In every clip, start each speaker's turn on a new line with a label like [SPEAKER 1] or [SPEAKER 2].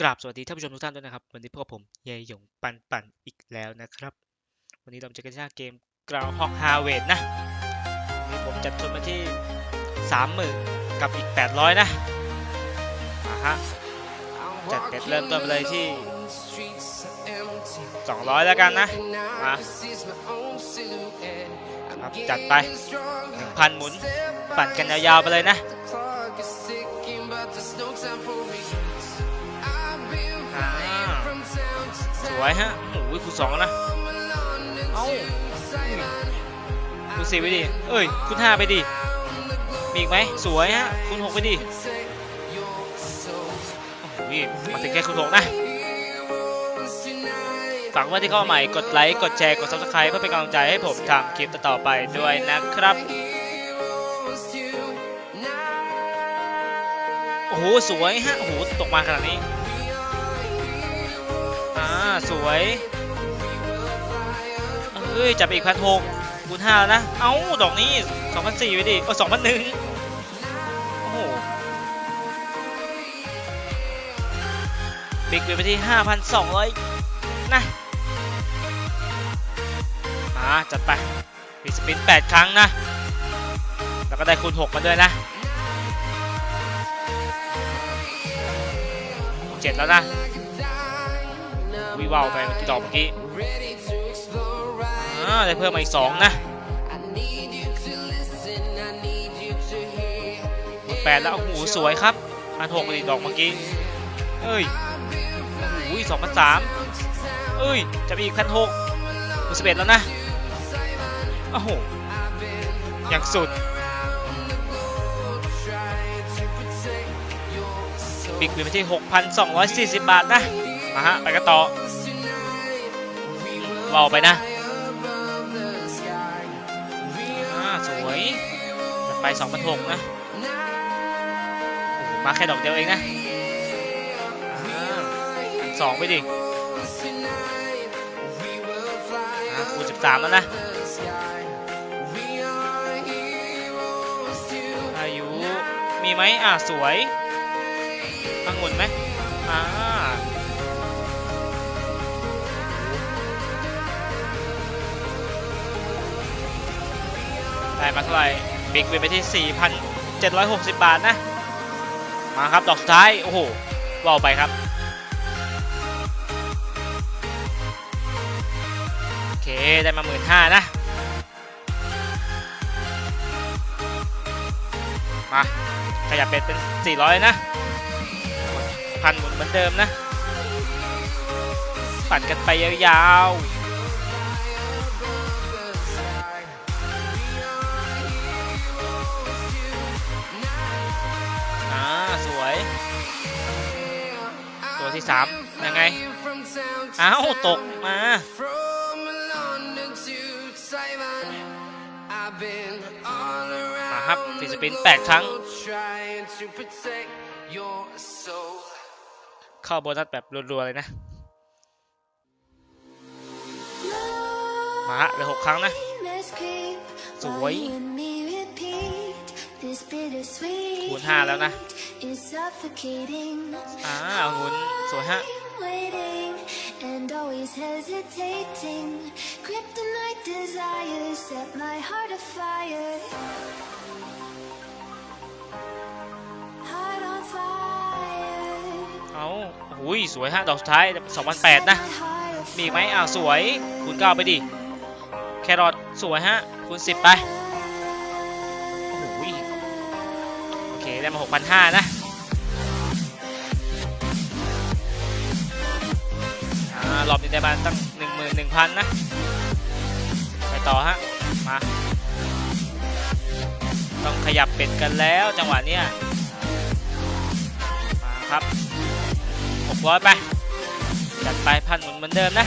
[SPEAKER 1] กราบสวัสดีท่านผู้ชมทุกท่านด้วยนะครับ วันนี้พวกผมเยยหยงปันปันอีกแล้วนะครับ วันนี้เราจะกันชาเกม Groundhog Harvest นะนนี้ผมจัดทุนมาที่30,000กับอีก800นะอ่าฮะจัดเบ็ดเริ่มต้นไปเลยที่200แล้วกันนะมาครับจัดไป1,000หมุนปั่นกันยาวๆไปเลยนะ วยฮะโอ้ยคูณสองแล้วนะ เอ้าคูณสี่ไปดิ เอ้ยคูณห้าไปดิ มีอีกไหมสวยฮะคูณหกไปดิ โอ้โหมาถึงแค่คูณหกนะฝากเพื่อนที่เข้ามาใหม่กดไลค์ กดแชร์ กด subscribe เพื่อเป็นกำลังใจให้ผมทำคลิปต่อๆไปด้วยนะครับ โอ้โห สวยฮะ โอ้โห ตกมาขนาดนี้อ่า สวยเฮ้ยจับอีกพันหกคูณห้าแล้วนะ เอ้า ดอกนี้สองพันสี่ไปดิโอ้สองพันหนึ่งโอ้โหบิ๊กไปที่ห้าพันสองร้อยนะมาจัดไปมีสปินแปดครั้งนะ แล้วก็ได้คูณหกมาด้วยนะเจ็ดแล้วนะ วิวาวไปเมื่อกี้ดอกเมื่อกี้ได้เพิ่มมาอีกสองนะหมดแปดแล้วโอ้โหสวยครับพันหกอีกดอกเมื่อกี้เอ้ยโอ้โหสองพันสามเอ้ยจะมีอีกพันหกหมดสิบเอ็ดแล้วนะโอ้โหอย่างสุดบิ๊กบินไปที่ 6,240 บาทนะ มาฮะ ไปกันต่อ เบาไปนะอ่าสวยจัดไป2,600นะโอ้โหมาแค่ดอกเดียวเองนะอ่าพันสองไปดิอ่าคูณ13แล้วนะอายุมีไหมอ่าสวยองุ่นไหมอ่า ได้มาเท่าไหร่บิ๊กเวนไปที่ 4,760 บาทนะ มาครับ ดอกสุดท้าย โอ้โหว่าวไปครับ โอเค ได้มา 15,000นะ มา ขยับเป็นเป็น 400 นะพันหมุนเหมือนเดิมนะ ปั่นกันไปยาวๆ ตัวที่3ยังไง อ้าวตกมามาครับฟีสปิน8ครั้ง เข้าโบนัสแบบรัวๆเลยนะ มาฮะเหลือหกครั้งนะ สวยคูณห้าแล้วนะ อ่าหมุนสวยฮะ
[SPEAKER 2] And always hesitating. Kryptonite desires set my heart afire. Heart on fire.
[SPEAKER 1] เอาหุยสวยฮะ ดอกสุดท้าย 2,008 นะ
[SPEAKER 2] My heart
[SPEAKER 1] มีอีกไหมอ้าวสวยคูณเก้าไปดิ แครอทสวยฮะคูณ10 ไป โอ้โหโอเค ได้มา 6,500 นะ อ่ารอบนี้ได้มาตั้งหมื่นหนึ่งพันนะ ไปต่อฮะ มา ต้องขยับเป็ดกันแล้วจังหวะเนี้ย มาครับหกร้อยไป จัดไปพันหมุนเหมือนเดิมนะ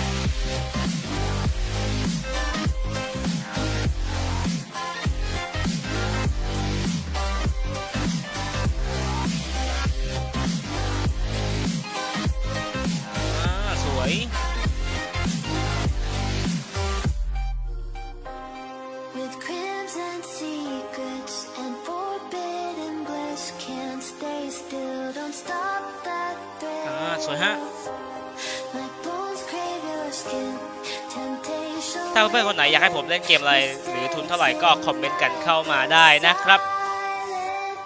[SPEAKER 1] สวยฮะ
[SPEAKER 2] My bones crave your skin. Temptation.
[SPEAKER 1] ถ้าเพื่อนๆคนไหนอยากให้ผมเล่นเกมอะไร หรือทุนเท่าไหร่ก็คอมเมนต์กันเข้ามาได้นะครับ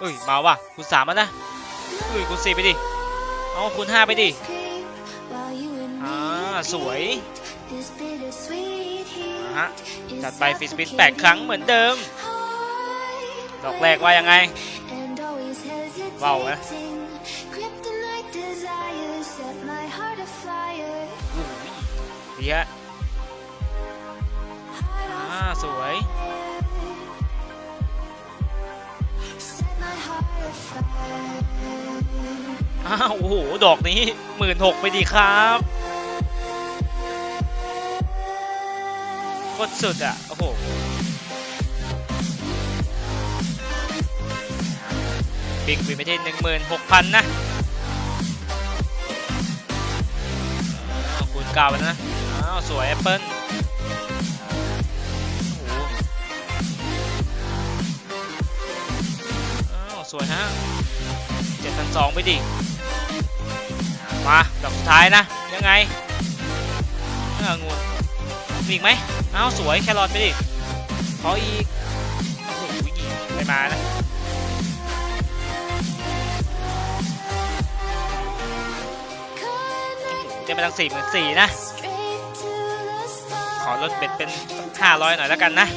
[SPEAKER 1] อุ้ยมาว่ะคูณสามแล้วนะอุ้ยคูณสี่ไปดิเอาคูณห้าไปดิ
[SPEAKER 2] Creep while you and
[SPEAKER 1] อ่า
[SPEAKER 2] me
[SPEAKER 1] สวย
[SPEAKER 2] This bittersweet heat
[SPEAKER 1] อะฮะ
[SPEAKER 2] is
[SPEAKER 1] จัดไปฟิสปินแปดครั้งเหมือนเดิม
[SPEAKER 2] hard
[SPEAKER 1] ดอกแรกว่ายังไง
[SPEAKER 2] and always
[SPEAKER 1] Wow, eh?
[SPEAKER 2] hesitating.
[SPEAKER 1] ดีฮะอ่าสวยอ้าวโอ้โห ดอกนี้หมื่นหกไปดีครับโคตรสุดอะ โอ้โหบิ๊กบินไปที่หนึ่งหมื่นหกพันนะคูณเก้าไปแล้วนะาวสวยแอปเปิ้ลโอ้โหอ้าวสวยฮะเจ็ดพันสองไปดิ มาดอกสุดท้ายนะ ยังไงเอองูมีอีกไหมอ้าวสวยแครอทไปดิขออีกโอ้โหไม่มานะจะไปตังสี่หมื่นสี่นะ ขอลดเบ็ดเป็นห้าร้อยหน่อยแล้วกันนะ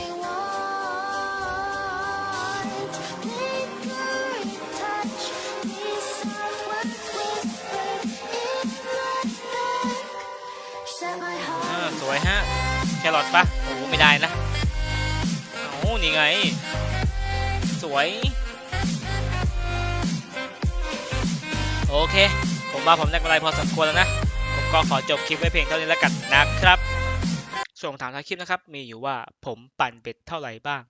[SPEAKER 1] อ่าสวยฮะ แครอทปะโอ้โหไม่ได้นะโอ้นี่ไง สวย โอเค ผมว่าผมได้กำไรพอสมควรแล้วนะ ผมก็ขอจบคลิปไว้เพียงเท่านี้แล้วกันนะครับ ส่วนคำถามท้ายคลิปนะครับ มีอยู่ว่าผมปั่นเบ็ดเท่าไหร่บ้าง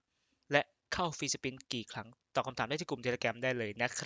[SPEAKER 1] และเข้าฟรีสปินกี่ครั้ง ตอบคำถามได้ที่กลุ่มเทเลแกรมได้เลยนะครับ